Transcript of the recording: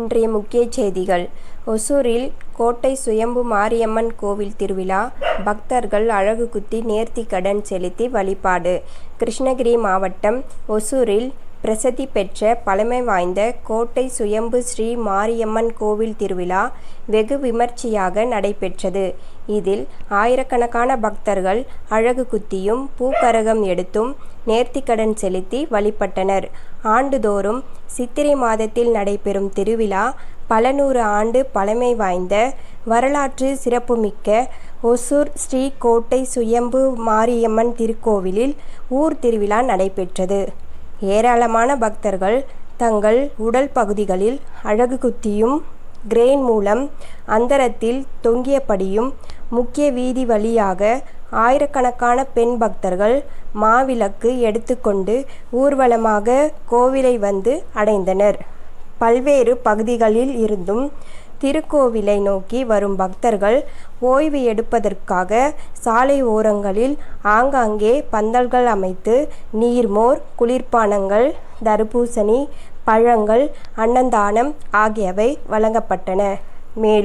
இன்றைய முக்கிய செய்திகள். ஒசூரில் கோட்டை சுயம்பு மாரியம்மன் கோவில் திருவிழா பக்தர்கள் அழகு குத்தி நேர்த்தி கடன் செலுத்தி வழிபாடு. கிருஷ்ணகிரி மாவட்டம் ஒசூரில் பிரசித்தி பெற்ற பழமை வாய்ந்த கோட்டை சுயம்பு ஸ்ரீ மாரியம்மன் கோவில் திருவிழா வெகு விமர்சையாக நடைபெற்றது. இதில் ஆயிரக்கணக்கான பக்தர்கள் அழகு குத்தியும் பூக்கரகம் எடுத்தும் நேர்த்திக்கடன் செலுத்தி வழிபட்டனர். ஆண்டுதோறும் சித்திரை மாதத்தில் நடைபெறும் திருவிழா பல நூறு ஆண்டு பழமை வாய்ந்த வரலாற்று சிறப்புமிக்க ஒசூர் ஸ்ரீ கோட்டை சுயம்பு மாரியம்மன் திருக்கோவிலில் ஊர் திருவிழா நடைபெற்றது. ஏராளமான பக்தர்கள் தங்கள் உடல் பகுதிகளில் அழகு குத்தியும் கிரேன் மூலம் அந்தரத்தில் தொங்கியபடியும் முக்கிய வீதி வழியாக ஆயிரக்கணக்கான பெண் பக்தர்கள் மாவிளக்கு எடுத்துக்கொண்டு ஊர்வலமாக கோவிலை வந்து அடைந்தனர். பல்வேறு பகுதிகளில் இருந்தும் திருக்கோவிலை நோக்கி வரும் பக்தர்கள் ஓய்வு எடுப்பதற்காக சாலை ஓரங்களில் ஆங்காங்கே பந்தல்கள் அமைத்து நீர்மோர் குளிர்பானங்கள் தர்பூசணி பழங்கள் அன்னதானம் ஆகியவை வழங்கப்பட்டன. மேலும்